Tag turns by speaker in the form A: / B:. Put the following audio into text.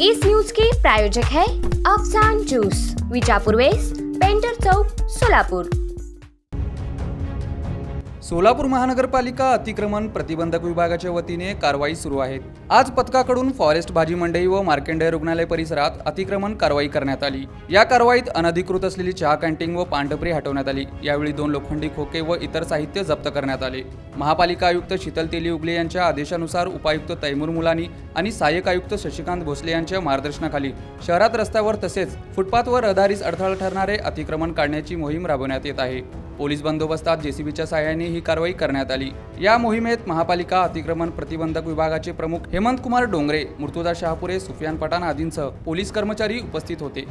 A: इस news के प्रायोजक है Afsan juice Vijapur west painter चौक सोलापुर।
B: सोलापूर महानगरपालिका अतिक्रमण प्रतिबंधक विभागाच्या वतीने कारवाई सुरू आहे. आज पथकाकडून फॉरेस्ट भाजी मंडई व मार्केंडय रुग्णालय परिसरात अतिक्रमण कारवाई करण्यात आली. या कारवाईत अनधिकृत असलेली चहा कॅन्टीन व पांढरपरी हटवण्यात आली. यावेळी दोन लोखंडी खोके व इतर साहित्य जप्त करण्यात आले. महापालिका आयुक्त शीतल तेली उगले यांच्या आदेशानुसार उपायुक्त तैमूर मुलानी आणि सहाय्यक आयुक्त शशिकांत भोसले यांच्या मार्गदर्शनाखाली शहरात रस्त्यावर तसेच फुटपाथवर रहदारीस अडथळा ठरणारे अतिक्रमण काढण्याची मोहीम राबवण्यात येत आहे. पोलीस बंदोबस्तात जेसीबीच्या सहाय्याने ही कारवाई करण्यात आली. या मोहिमेत महापालिका अतिक्रमण प्रतिबंधक विभागाचे प्रमुख हेमंत कुमार डोंगरे मृतुदा शहापुरे सुफियान पठाण आदींसह पोलीस कर्मचारी उपस्थित होते.